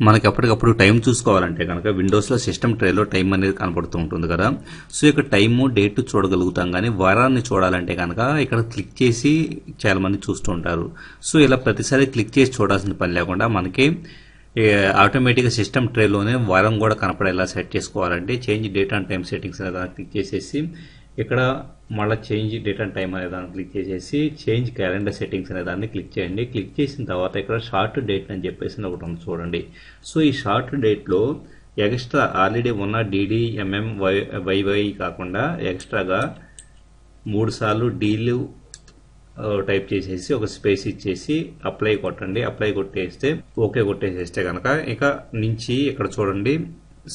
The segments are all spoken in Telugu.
మనకి ఎప్పటికప్పుడు టైం చూసుకోవాలంటే కనుక విండోస్లో సిస్టమ్ ట్రేలో టైం అనేది కనబడుతూ ఉంటుంది కదా. సో ఇక్కడ టైము డేట్ చూడగలుగుతాం కానీ వారాన్ని చూడాలంటే కనుక ఇక్కడ క్లిక్ చేసి చాలా మంది చూస్తూ ఉంటారు. సో ఇలా ప్రతిసారి క్లిక్ చేసి చూడాల్సిన పని లేకుండా మనకి ఆటోమేటిక్గా సిస్టమ్ ట్రేలోనే వారం కూడా కనపడేలా సెట్ చేసుకోవాలంటే change date and time settings అనేది క్లిక్ చేసేసి ఇక్కడ మళ్ళీ చేంజ్ డేట్ అండ్ టైం అనే దాన్ని క్లిక్ చేసేసి చేంజ్ క్యాలెండర్ సెట్టింగ్స్ అనే దాన్ని క్లిక్ చేయండి. క్లిక్ చేసిన తర్వాత ఇక్కడ షార్ట్ డేట్ అని చెప్పేసి ఒకటి ఉంది చూడండి. సో ఈ షార్ట్ డేట్లో ఎక్స్ట్రా ఆల్రెడీ ఉన్న డీడీ ఎంఎం వై వైవై కాకుండా ఎక్స్ట్రాగా మూడు సార్లు డీలు టైప్ చేసేసి ఒక స్పేస్ ఇచ్చేసి అప్లై కొట్టండి. అప్లై కొట్టేస్తే ఓకే కొట్టేసేస్తే కనుక ఇక నుంచి ఇక్కడ చూడండి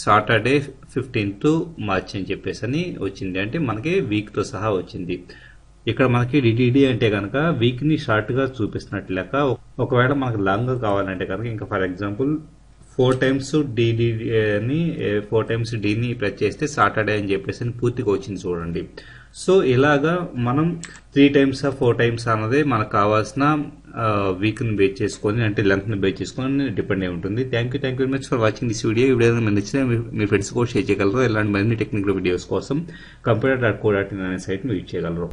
సాటర్డే ఫిఫ్టీన్త్ మార్చ్ అని చెప్పేసి అని వచ్చింది. అంటే మనకి వీక్తో సహా వచ్చింది. ఇక్కడ మనకి డిటిడి అంటే కనుక వీక్ని షార్ట్గా చూపిస్తున్నట్టు లెక్క ఒకవేళ మనకు లాంగ్ కావాలంటే కనుక ఇంకా for example four times DDD అని ఫోర్ టైమ్స్ డీని ప్రెస్ చేస్తే సాటర్డే అని చెప్పేసి అని పూర్తిగా వచ్చింది చూడండి. సో ఇలాగా మనం త్రీ టైమ్స్ ఫోర్ టైమ్స్ అన్నది మనకు కావాల్సిన వీక్ని బేస్ చేసుకొని అంటే లెంత్ని బేస్ చేసుకొని డిపెండ్ అయి ఉంటుంది. Thank you thank you very much for watching this video ఈ వీడియో మీకు నచ్చితే మీ- ఫ్రెండ్స్ కూడా షేర్ చేయగలరు. ఇలాంటి మరిన్ని టెక్నికల్ వీడియోస్ కోసం computer dot co dot in అనే సైట్ను యూజ్ చేయగలరు.